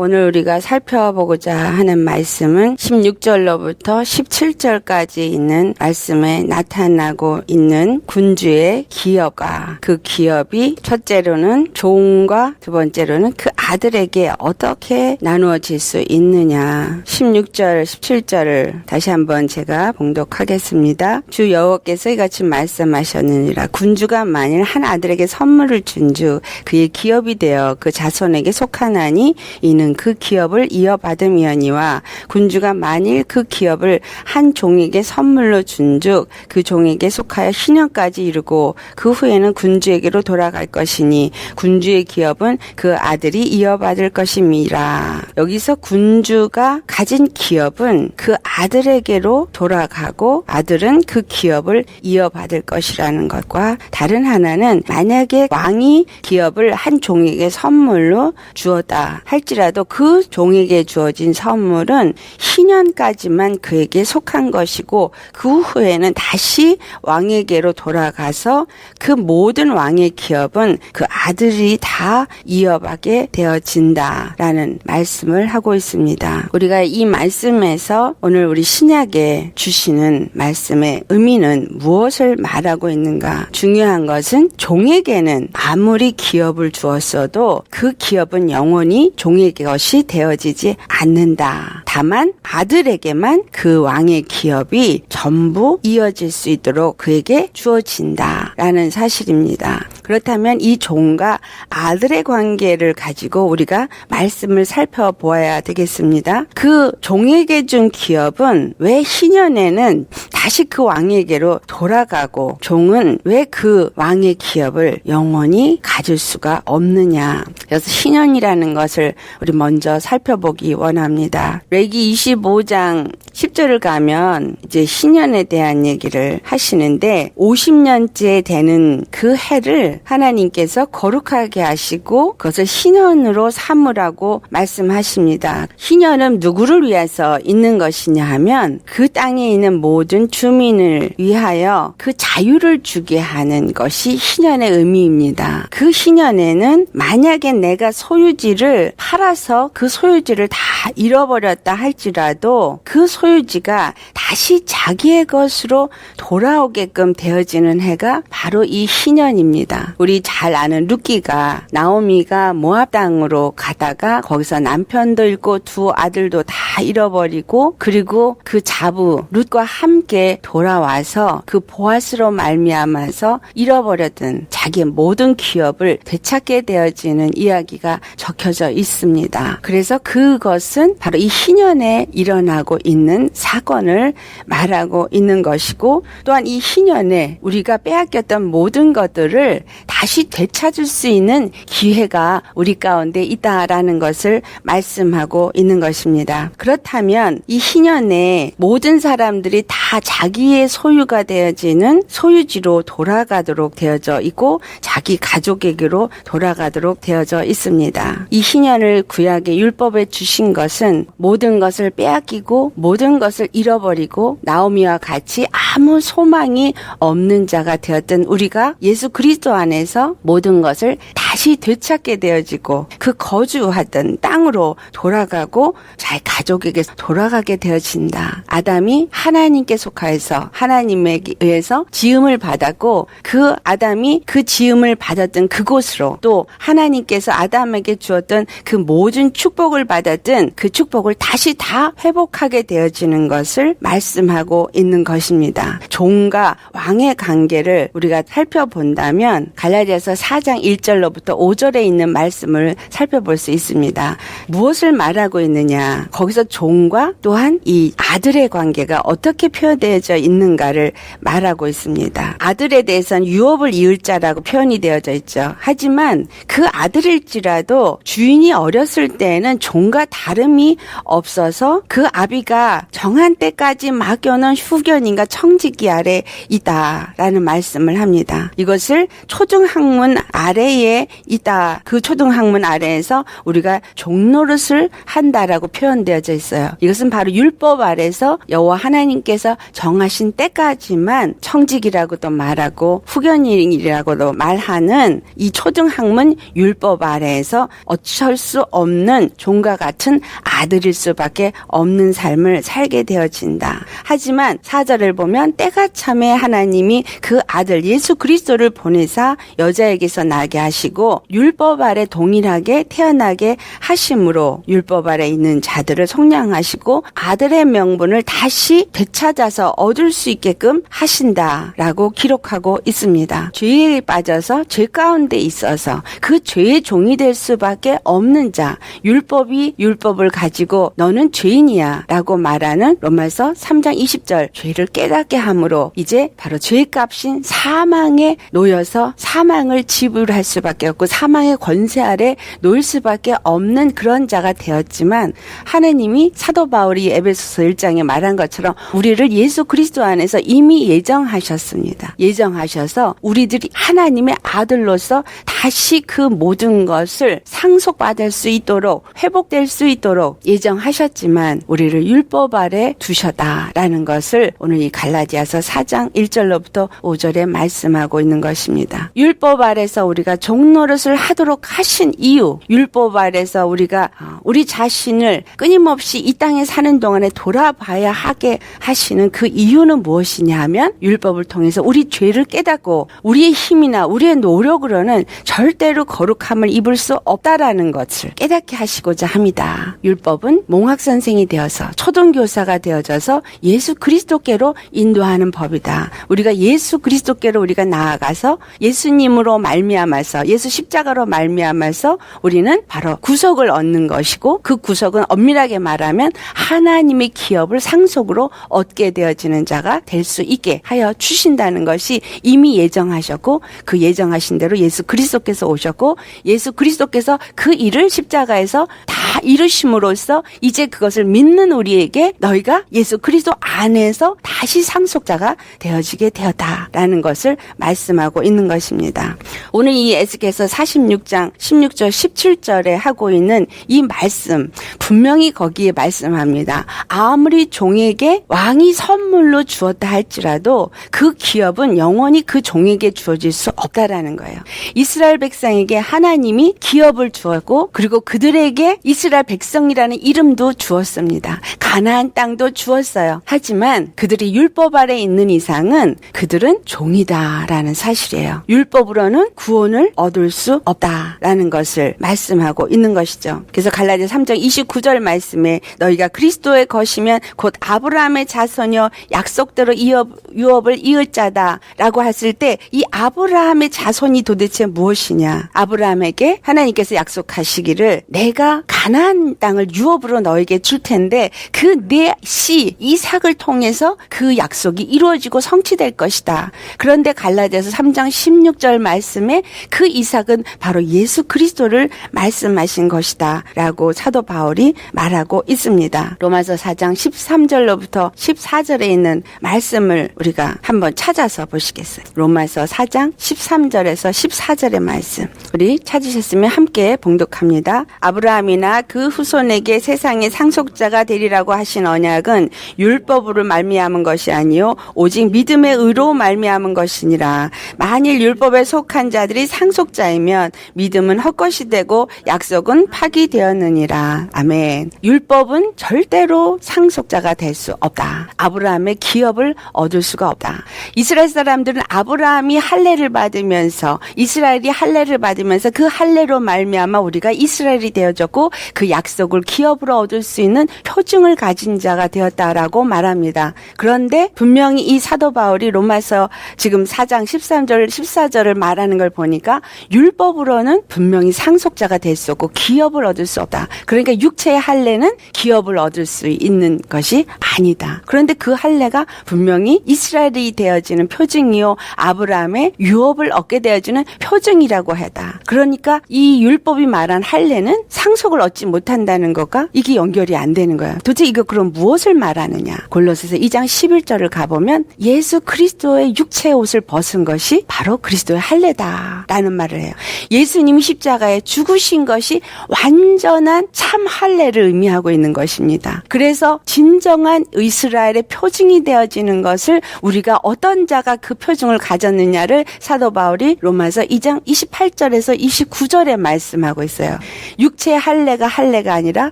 오늘 우리가 살펴보고자 하는 말씀은 16절로부터 17절까지 있는 말씀에 나타나고 있는 군주의 기업과 그 기업이 첫째로는 종과 두 번째로는 그 아들에게 어떻게 나누어질 수 있느냐. 16절, 17절을 다시 한번 제가 봉독하겠습니다. 주 여호와께서 이같이 말씀하셨느니라. 군주가 만일 한 아들에게 선물을 준 주 그의 기업이 되어 그 자손에게 속하나니 이는 그 기업을 이어받음이oni와 군주가 만일 그 기업을 한 종에게 선물로 준즉 그 종에게 속하여 신년까지 이르고 그 후에는 군주에게로 돌아갈 것이니 군주의 기업은 그 아들이 이어받을 것임이라. 여기서 군주가 가진 기업은 그 아들에게로 돌아가고 아들은 그 기업을 이어받을 것이라는 것과 다른 하나는 만약에 왕이 기업을 한 종에게 선물로 주었다 할지라도 그 종에게 주어진 선물은 희년까지만 그에게 속한 것이고 그 후에는 다시 왕에게로 돌아가서 그 모든 왕의 기업은 그 아들이 다 이어받게 되어진다라는 말씀을 하고 있습니다. 우리가 이 말씀에서 오늘 우리 신약에 주시는 말씀의 의미는 무엇을 말하고 있는가? 중요한 것은 종에게는 아무리 기업을 주었어도 그 기업은 영원히 종의 것이 되어지지 않는다. 다만 아들에게만 그 왕의 기업이 전부 이어질 수 있도록 그에게 주어진다라는 사실입니다. 그렇다면 이 종과 아들의 관계를 가지고 우리가 말씀을 살펴보아야 되겠습니다. 그 종에게 준 기업은 왜 희년에는 다시 그 왕에게로 돌아가고 종은 왜 그 왕의 기업을 영원히 가질 수가 없느냐. 그래서 희년이라는 것을 우리 먼저 살펴보기 원합니다. 레기 25장 10절을 가면 이제 희년에 대한 얘기를 하시는데 50년째 되는 그 해를 하나님께서 거룩하게 하시고 그것을 희년으로 삼으라고 말씀하십니다. 희년은 누구를 위해서 있는 것이냐 하면 그 땅에 있는 모든 주민을 위하여 그 자유를 주게 하는 것이 희년의 의미입니다. 그 희년에는 만약에 내가 소유지를 팔아 서 그 소유지를 다 잃어버렸다 할지라도 그 소유지가 다시 자기의 것으로 돌아오게끔 되어지는 해가 바로 이 희년입니다. 우리 잘 아는 루키가 나오미가 모압 땅으로 가다가 거기서 남편도 잃고 두 아들도 다 잃어버리고 그리고 그 자부 룻과 함께 돌아와서 그 보아스로 말미암아서 잃어버렸던 자기의 모든 기업을 되찾게 되어지는 이야기가 적혀져 있습니다. 그래서 그것은 바로 이 희년에 일어나고 있는 사건을 말하고 있는 것이고 또한 이 희년에 우리가 빼앗겼던 모든 것들을 다시 되찾을 수 있는 기회가 우리 가운데 있다라는 것을 말씀하고 있는 것입니다. 그렇다면 이 희년에 모든 사람들이 다 자기의 소유가 되어지는 소유지로 돌아가도록 되어져 있고 자기 가족에게로 돌아가도록 되어져 있습니다. 이 희년을 구약의 율법에 주신 것은 모든 것을 빼앗기고 모든 것을 잃어버리고 나오미와 같이 아무 소망이 없는 자가 되었던 우리가 예수 그리스도 안에 서 모든 것을 다시 되찾게 되어지고 그 거주하던 땅으로 돌아가고 자기 가족에게 돌아가게 되어진다. 아담이 하나님께 속하여서 하나님에 의해서 지음을 받았고 그 아담이 그 지음을 받았던 그곳으로 또 하나님께서 아담에게 주었던 그 모든 축복을 받았던 그 축복을 다시 다 회복하게 되어지는 것을 말씀하고 있는 것입니다. 종과 왕의 관계를 우리가 살펴본다면 갈라 디아서 4장 1절로부터 5절에 있는 말씀을 살펴볼 수 있습니다. 무엇을 말하고 있느냐? 거기서 종과 또한 이 아들의 관계가 어떻게 표현되어져 있는가를 말하고 있습니다. 아들에 대해서는 유업을 이을 자라고 표현이 되어져 있죠. 하지만 그 아들일지라도 주인이 어렸을 때에는 종과 다름이 없어서 그 아비가 정한 때까지 맡겨놓은 후견인과 청지기 아래 있다라는 말씀을 합니다. 이것을 초 등학문 아래에 있다. 그 초등학문 아래에서 우리가 종노릇을 한다라고 표현되어져 있어요. 이것은 바로 율법 아래서 여호와 하나님께서 정하신 때까지만 청직이라고도 말하고 후견인이라고도 말하는 이 초등학문 율법 아래에서 어쩔 수 없는 종과 같은 아들일 수밖에 없는 삶을 살게 되어진다. 하지만 사절을 보면 때가 참에 하나님이 그 아들 예수 그리스도를 보내사 여자에게서 나게 하시고 율법 아래 동일하게 태어나게 하심으로 율법 아래 있는 자들을 속량하시고 아들의 명분을 다시 되찾아서 얻을 수 있게끔 하신다라고 기록하고 있습니다. 죄에 빠져서 죄 가운데 있어서 그 죄의 종이 될 수밖에 없는 자 율법이 율법을 가지고 너는 죄인이야라고 말하는 로마서 3장 20절 죄를 깨닫게 함으로 이제 바로 죄값인 사망에 놓여서 사망 을 지불할 수밖에 없고 사망의 권세 아래 놓일 수밖에 없는 그런 자가 되었지만 하나님이 사도 바울이 에베소서 1장에 말한 것처럼 우리를 예수 그리스도 안에서 이미 예정하셨습니다. 예정하셔서 우리들이 하나님의 아들로서 다시 그 모든 것을 상속받을 수 있도록 회복될 수 있도록 예정하셨지만 우리를 율법 아래 두셨다라는 것을 오늘 이 갈라디아서 4장 1절로부터 5절에 말씀하고 있는 것입니다. 율법 아래서 우리가 종노릇을 하도록 하신 이유, 율법 아래서 우리가 어, 우리 자신을 끊임없이 이 땅에 사는 동안에 돌아봐야 하게 하시는 그 이유는 무엇이냐 하면 율법을 통해서 우리 죄를 깨닫고 우리의 힘이나 우리의 노력으로는 절대로 거룩함을 입을 수 없다라는 것을 깨닫게 하시고자 합니다. 율법은 몽학 선생이 되어서 초등 교사가 되어져서 예수 그리스도께로 인도하는 법이다. 우리가 예수 그리스도께로 우리가 나아가서 예수님 으로 말미암아서 예수 십자가로 말미암아서 우리는 바로 구속을 얻는 것이고 그 구속은 엄밀하게 말하면 하나님의 기업을 상속으로 얻게 되어지는 자가 될 수 있게 하여 주신다는 것이 이미 예정하셨고 그 예정하신 대로 예수 그리스도께서 오셨고 예수 그리스도께서 그 일을 십자가에서 다 이루심으로써 이제 그것을 믿는 우리에게 너희가 예수 그리스도 안에서 다시 상속자가 되어지게 되었다라는 것을 말씀하고 있는 것입니다. 오늘 이 에스겔서 46장 16절 17절에 하고 있는 이 말씀 분명히 거기에 말씀합니다. 아무리 종에게 왕이 선물로 주었다 할지라도 그 기업은 영원히 그 종에게 주어질 수 없다라는 거예요. 이스라엘 백성에게 하나님이 기업을 주었고 그리고 그들에게 이스라엘 백성이라는 이름도 주었습니다. 가나안 땅도 주었어요. 하지만 그들이 율법 아래 있는 이상은 그들은 종이다라는 사실이에요. 율법으로는 구원을 얻을 수 없다라는 것을 말씀하고 있는 것이죠. 그래서 갈라디아 3장 29절 말씀에 너희가 그리스도의 것이면 곧 아브라함의 자손이요 약속대로 이업, 유업 을 이을 자다라고 했을 때 이 아브라함의 자손이 도대체 무엇이냐? 아브라함에게 하나님께서 약속하시기를 내가 가 나안 땅을 유업으로 너에게 줄 텐데 그 내 씨 이삭을 통해서 그 약속이 이루어지고 성취될 것이다. 그런데 갈라디아서 3장 16절 말씀에 그 이삭은 바로 예수 그리스도를 말씀하신 것이다라고 사도 바울이 말하고 있습니다. 로마서 4장 13절로부터 14절에 있는 말씀을 우리가 한번 찾아서 보시겠어요. 로마서 4장 13절에서 14절의 말씀. 우리 찾으셨으면 함께 봉독합니다. 아브라함이나 그 후손에게 세상의 상속자가 되리라고 하신 언약은 율법으로 말미암은 것이 아니요 오직 믿음의 의로 말미암은 것이니라. 만일 율법에 속한 자들이 상속자이면 믿음은 헛것이 되고 약속은 파기되었느니라. 아멘. 율법은 절대로 상속자가 될 수 없다. 아브라함의 기업을 얻을 수가 없다. 이스라엘 사람들은 아브라함이 할례를 받으면서 이스라엘이 할례를 받으면서 그 할례로 말미암아 우리가 이스라엘이 되어졌고 그 약속을 기업으로 얻을 수 있는 표징을 가진 자가 되었다라고 말합니다. 그런데 분명히 이 사도 바울이 로마서 지금 4장 13절 14절을 말하는 걸 보니까 율법으로는 분명히 상속자가 될 수 없고 기업을 얻을 수 없다. 그러니까 육체의 할례는 기업을 얻을 수 있는 것이 아니다. 그런데 그 할례가 분명히 이스라엘이 되어지는 표징이요 아브라함의 유업을 얻게 되어지는 표징이라고 하다. 그러니까 이 율법이 말한 할례는 상속을 얻지 못한다는 것과 이게 연결이 안 되는 거야. 도대체 이거 그럼 무엇을 말하느냐? 골로새서 2장 11절을 가보면 예수 그리스도의 육체의 옷을 벗은 것이 바로 그리스도의 할례다 라는 말을 해요. 예수님이 십자가에 죽으신 것이 완전한 참 할례를 의미하고 있는 것입니다. 그래서 진정한 이스라엘의 표징이 되어지는 것을 우리가 어떤 자가 그 표징을 가졌느냐를 사도 바울이 로마서 2장 28절에서 29절에 말씀하고 있어요. 육체의 할례가 할례가 아니라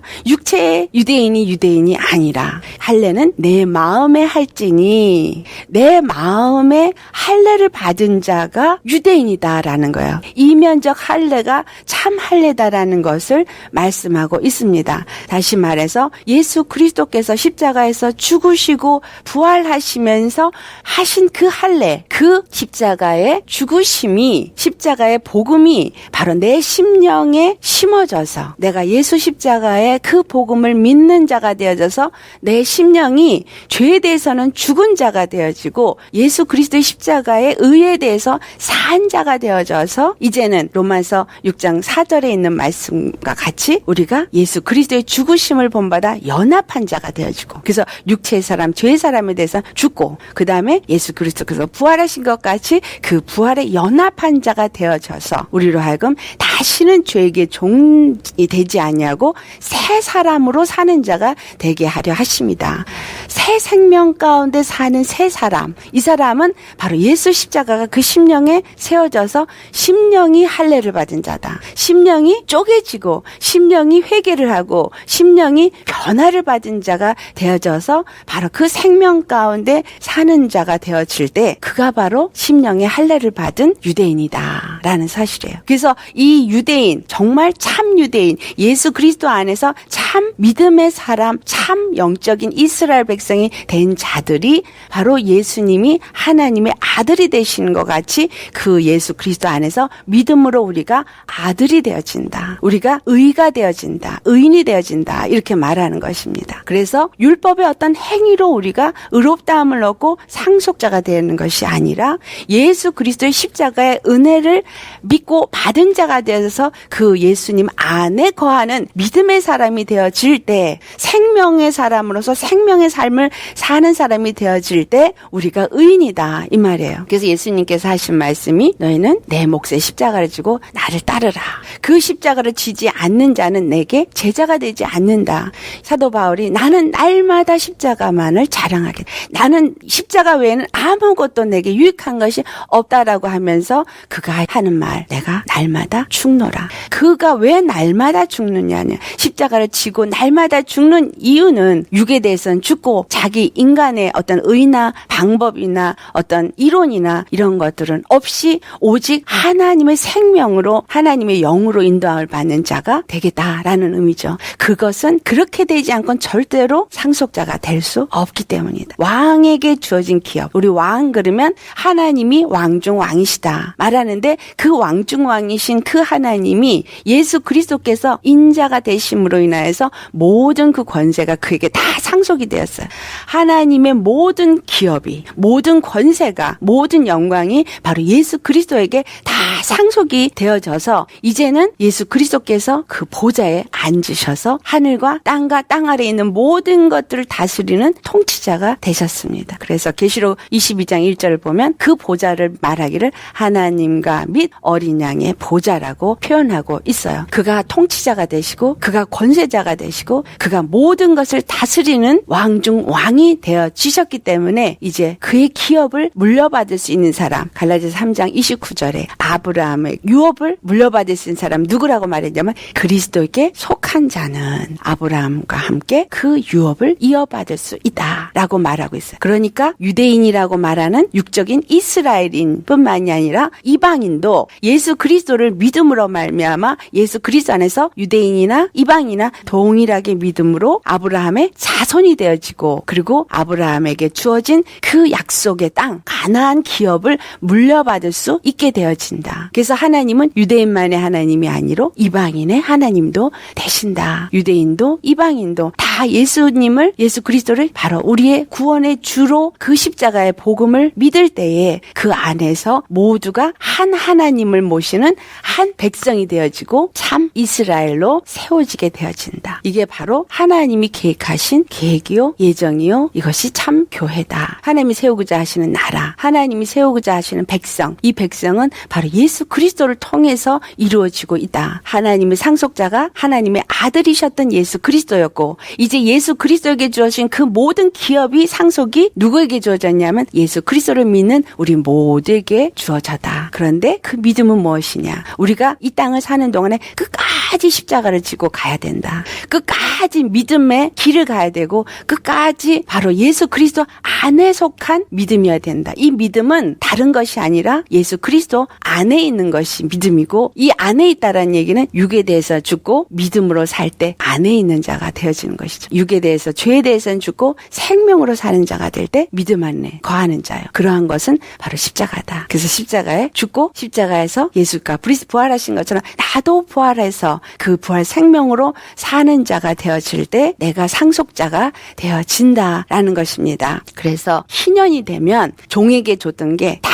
육체의 유대인이 유대인이 아니라 할례는 내 마음에 할지니 내 마음에 할례를 받은 자가 유대인이다라는 거예요. 이면적 할례가 참 할례다라는 것을 말씀하고 있습니다. 다시 말해서 예수 그리스도께서 십자가에서 죽으시고 부활하시면서 하신 그 할례, 그 십자가의 죽으심이 십자가의 복음이 바로 내 심령에 심어져서 내가 예수 십자가의 그 복음을 믿는 자가 되어져서 내 심령이 죄에 대해서는 죽은 자가 되어지고 예수 그리스도의 십자가의 의에 대해서 산 자가 되어져서 이제는 로마서 6장 4절에 있는 말씀과 같이 우리가 예수 그리스도의 죽으심을 본받아 연합한 자가 되어지고 그래서 육체의 사람, 죄의 사람에 대해서 죽고 그 다음에 예수 그리스도께서 부활하신 것 같이 그 부활에 연합한 자가 되어져서 우리로 하여금 다시는 죄에게 종이 되지 아 니하고 새 사람으로 사는 자가 되게 하려 하십니다. 새 생명 가운데 사는 새 사람. 이 사람은 바로 예수 십자가가 그 심령에 세워져서 심령이 할례를 받은 자다. 심령이 쪼개지고 심령이 회개를 하고 심령이 변화를 받은 자가 되어져서 바로 그 생명 가운데 사는 자가 되어질 때 그가 바로 심령의 할례를 받은 유대인이다 라는 사실이에요. 그래서 이 유대인 정말 참 유대인 예수 그리스도 안에서 참 믿음의 사람 참 영적인 이스라엘 백성이 된 자들이 바로 예수님이 하나님의 아들이 되시는 것 같이 그 예수 그리스도 안에서 믿음으로 우리가 아들이 되어진다. 우리가 의가 되어진다. 의인이 되어진다. 이렇게 말하는 것입니다. 그래서 율법의 어떤 행위로 우리가 의롭다함을 얻고 상속자가 되는 것이 아니라 예수 그리스도의 십자가의 은혜를 믿고 받은 자가 되어서 그 예수님 안에 거하는 믿음의 사람이 되어질 때 생명의 사람으로서 생명의 삶을 사는 사람이 되어질 때 우리가 의인이다 이 말이에요. 그래서 예수님께서 하신 말씀이 너희는 내 몫의 십자가를 지고 나를 따르라. 그 십자가를 지지 않는 자는 내게 제자가 되지 않는다. 사도 바울이 나는 날마다 십자가만을 자랑하게. 나는 십자가 외에는 아무것도 내게 유익한 것이 없다라고 하면서 그가 하는 말 내가 날마다 죽노라. 그가 왜 날마다 죽느냐냐. 십자가를 지고 날마다 죽는 이유는 육에 대해서는 죽고 자기 인간의 어떤 의나 방법이나 어떤 이론이나 이런 것들은 없이 오직 하나님의 생명으로 하나님의 영으로 인도함을 받는 자가 되겠다라는 의미죠. 그것은 그렇게 되지 않고는 절대로 상속자가 될 수 없기 때문이다. 왕에게 주어진 기업. 우리 왕 그러면 하나님이 왕 중 왕이시다 말하는데 그 왕중 왕이신 그 하나님이 예수 그리스도께서 인자가 되심으로 인하여서 모든 그 권세가 그에게 다 상속이 되었어요. 하나님의 모든 기업이 모든 권세가 모든 영광이 바로 예수 그리스도에게 다 상속이 되어져서 이제는 예수 그리스도께서 그 보좌에 앉으셔서 하늘과 땅과 땅 아래 있는 모든 것들을 다스리는 통치자가 되셨습니다. 그래서 계시록 22장 1절을 보면 그 보좌를 말하기를 하나님과 및 어린 양의 보좌라고 표현하고 있어요. 그가 통치자가 되시고 그가 권세자가 되시고 그가 모든 것을 다스리는 왕 중 왕이 되어 지셨기 때문에 이제 그의 기업을 물려받을 수 있는 사람 갈라디아서 3장 29절에 아브라함의 유업을 물려받을 수 있는 사람 누구라고 말했냐면 그리스도에게 속한 자는 아브라함과 함께 그 유업을 이어받을 수 있다라고 말하고 있어요. 그러니까 유대인이라고 말하는 육적인 이스라엘인뿐만이 아니라 이방인도 예수 그리스도를 믿음으로 말미암아 예수 그리스도 안에서 유대인이나 이방이나 동일하게 믿음으로 아브라함의 자손이 되어지고 그리고 아브라함에게 주어진 그 약속의 땅 가나안 기업을 물려받을 수 있게 되어진다. 그래서 하나님은 유대인만의 하나님이 아니로 이방인의 하나님도 되신다. 유대인도 이방인도 다 예수님을 예수 그리스도를 바로 우리의 구원의 주로 그 십자가의 복음을 믿을 때에 그 안에서 모두가 한 하나 님을 모시는 한 백성이 되어지고 참 이스라엘로 세워지게 되어진다. 이게 바로 하나님이 계획하신 계획이요 예정이요 이것이 참 교회다. 하나님이 세우고자 하시는 나라, 하나님이 세우고자 하시는 백성, 이 백성은 바로 예수 그리스도를 통해서 이루어지고 있다. 하나님의 상속자가 하나님의 아들이셨던 예수 그리스도였고 이제 예수 그리스도에게 주어진 그 모든 기업이 상속이 누구에게 주어졌냐면 예수 그리스도를 믿는 우리 모두에게 주어졌다. 그런데 그 믿음은 무엇이냐? 우리가 이 땅을 사는 동안에 끝 끝까지 십자가를 지고 가야 된다. 끝까지 믿음의 길을 가야 되고 끝까지 바로 예수 그리스도 안에 속한 믿음이어야 된다. 이 믿음은 다른 것이 아니라 예수 그리스도 안에 있는 것이 믿음이고 이 안에 있다라는 얘기는 육에 대해서 죽고 믿음으로 살 때 안에 있는 자가 되어지는 것이죠. 육에 대해서 죄에 대해서는 죽고 생명으로 사는 자가 될 때 믿음 안에 거하는 자요. 그러한 것은 바로 십자가다. 그래서 십자가에 죽고 십자 가에서 예수가 부활하신 것처럼 나도 부활해서 그 부활 생명으로 사는 자가 되어질 때 내가 상속자가 되어진다라는 것입니다. 그래서 희년이 되면 종에게 줬던 게다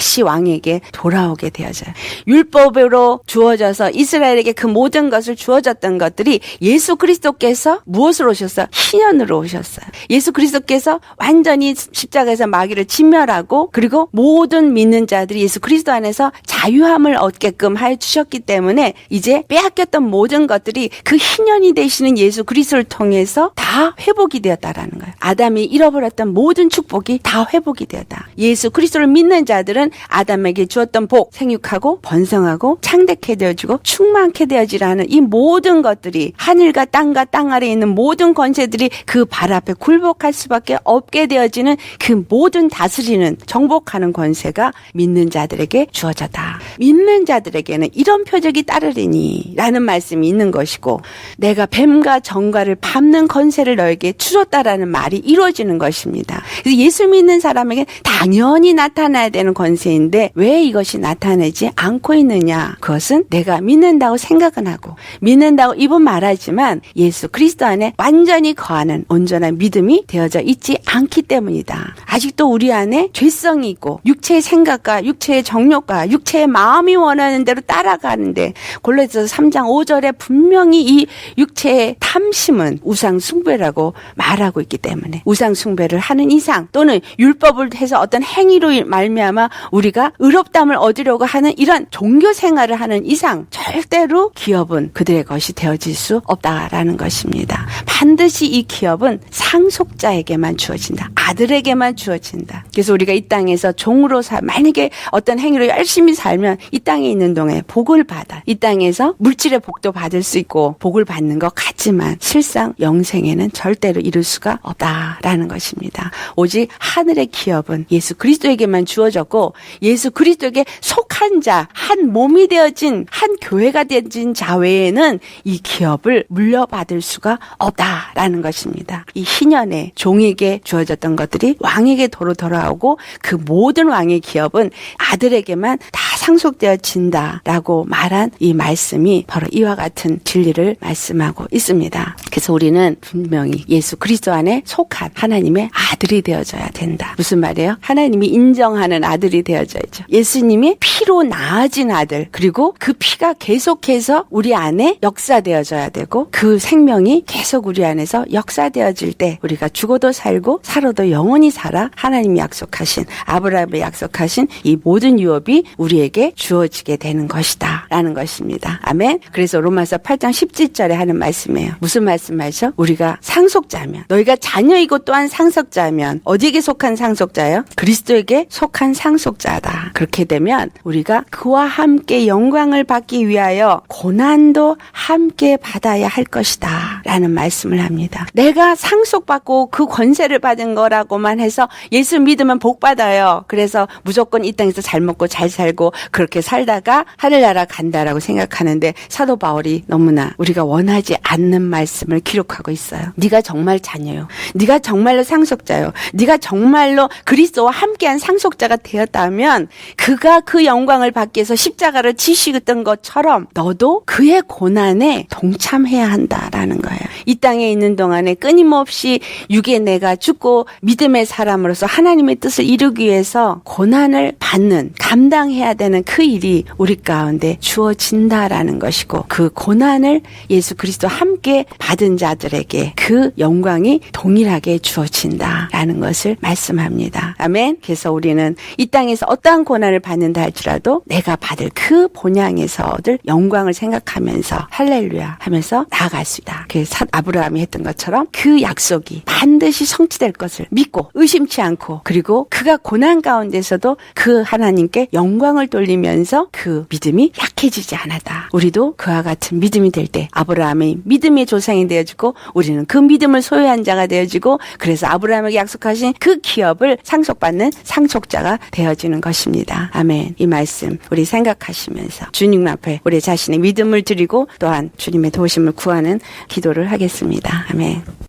다시 왕에게 돌아오게 되어져요. 율법으로 주어져서 이스라엘에게 그 모든 것을 주어졌던 것들이 예수 그리스도께서 무엇으로 오셨어요? 희년으로 오셨어요. 예수 그리스도께서 완전히 십자가에서 마귀를 진멸하고 그리고 모든 믿는 자들이 예수 그리스도 안에서 자유함을 얻게끔 하여 주셨기 때문에 이제 빼앗겼던 모든 것들이 그 희년이 되시는 예수 그리스도를 통해서 다 회복이 되었다라는 거예요. 아담이 잃어버렸던 모든 축복이 다 회복이 되었다. 예수 그리스도를 믿는 자들은 아담에게 주었던 복, 생육하고 번성하고 창대케 되어지고 충만케 되어지라는 이 모든 것들이 하늘과 땅과 땅 아래에 있는 모든 권세들이 그 발 앞에 굴복할 수밖에 없게 되어지는 그 모든 다스리는 정복하는 권세가 믿는 자들에게 주어졌다. 믿는 자들에게는 이런 표적이 따르리니 라는 말씀이 있는 것이고 내가 뱀과 정과를 밟는 권세를 너에게 주었다라는 말이 이루어지는 것입니다. 그래서 예수 믿는 사람에게 당연히 나타나야 되는 권세 인데 왜 이것이 나타내지 않고 있느냐? 그것은 내가 믿는다고 생각은 하고 믿는다고 입은 말하지만 예수 그리스도 안에 완전히 거하는 온전한 믿음이 되어져 있지 않기 때문이다. 아직도 우리 안에 죄성이 있고 육체의 생각과 육체의 정욕과 육체의 마음이 원하는 대로 따라가는데 골로새서 3장 5절에 분명히 이 육체의 탐심은 우상 숭배라고 말하고 있기 때문에 우상 숭배를 하는 이상 또는 율법을 해서 어떤 행위로 말미암아 우리가 의롭담을 얻으려고 하는 이런 종교 생활을 하는 이상 절대로 기업은 그들의 것이 되어질 수 없다라는 것입니다. 반드시 이 기업은 상속자에게만 주어진다. 아들에게만 주어진다. 그래서 우리가 이 땅에서 종으로 살 만약에 어떤 행위로 열심히 살면 이 땅에 있는 동에 복을 받아. 이 땅에서 물질의 복도 받을 수 있고 복을 받는 것 같지만 실상 영생에는 절대로 이룰 수가 없다라는 것입니다. 오직 하늘의 기업은 예수 그리스도에게만 주어졌고 예수 그리스도에게 속한 자, 한 몸이 되어진 한 교회가 되어진 자 외에는 이 기업을 물려받을 수가 없다라는 것입니다. 이 희년에 종에게 주어졌던 것들이 왕에게 도로 돌아오고 그 모든 왕의 기업은 아들에게만 다 상속되어진다라고 말한 이 말씀이 바로 이와 같은 진리를 말씀하고 있습니다. 그래서 우리는 분명히 예수 그리스도 안에 속한 하나님의 아들이 되어져야 된다. 무슨 말이에요? 하나님이 인정하는 아들이 되어져야죠. 예수님이 피로 나아진 아들 그리고 그 피가 계속해서 우리 안에 역사되어져야 되고 그 생명이 계속 우리 안에서 역사되어질 때 우리가 죽어도 살고 살아도 영원히 살아 하나님이 약속하신 아브라함의 약속하신 이 모든 유업이 우리에게 주어지게 되는 것이다 라는 것입니다. 아멘. 그래서 로마서 8장 17절에 하는 말씀이에요. 무슨 말씀하죠? 우리가 상속자면 너희가 자녀이고 또한 상속자면 어디에게 속한 상속자예요? 그리스도에게 속한 상속 자다. 그렇게 되면 우리가 그와 함께 영광을 받기 위하여 고난도 함께 받아야 할 것이다. 라는 말씀을 합니다. 내가 상속받고 그 권세를 받은 거라고만 해서 예수 믿으면 복 받아요. 그래서 무조건 이 땅에서 잘 먹고 잘 살고 그렇게 살다가 하늘나라 간다라고 생각하는데 사도 바울이 너무나 우리가 원하지 않는 말씀을 기록하고 있어요. 네가 정말 자녀요. 네가 정말로 상속자요. 네가 정말로 그리스도와 함께한 상속자가 되었다 면 그가 그 영광을 받기 위해서 십자가를 지시던 것처럼 너도 그의 고난에 동참해야 한다라는 거예요. 이 땅에 있는 동안에 끊임없이 육의 내가 죽고 믿음의 사람으로서 하나님의 뜻을 이루기 위해서 고난을 받는 감당해야 되는 그 일이 우리 가운데 주어진다라는 것이고 그 고난을 예수 그리스도 함께 받은 자들에게 그 영광이 동일하게 주어진다라는 것을 말씀합니다. 아멘. 그래서 우리는 이 땅에 서 어떠한 고난을 받는다 할지라도 내가 받을 그 본향에서 얻을 영광을 생각하면서 할렐루야 하면서 나아갈 수 있다. 그 사- 아브라함이 했던 것처럼 그 약속이 반드시 성취될 것을 믿고 의심치 않고 그리고 그가 고난 가운데서도 그 하나님께 영광을 돌리 돌리면서 그 믿음이 약해지지 않았다. 우리도 그와 같은 믿음이 될 때 아브라함의 믿음의 조상이 되어지고 우리는 그 믿음을 소유한 자가 되어지고 그래서 아브라함에게 약속하신 그 기업을 상속받는 상속자가 되어지 는 것입니다. 아멘. 이 말씀 우리 생각하시면서 주님 앞에 우리 자신의 믿음을 드리고 또한 주님의 도우심을 구하는 기도를 하겠습니다. 아멘.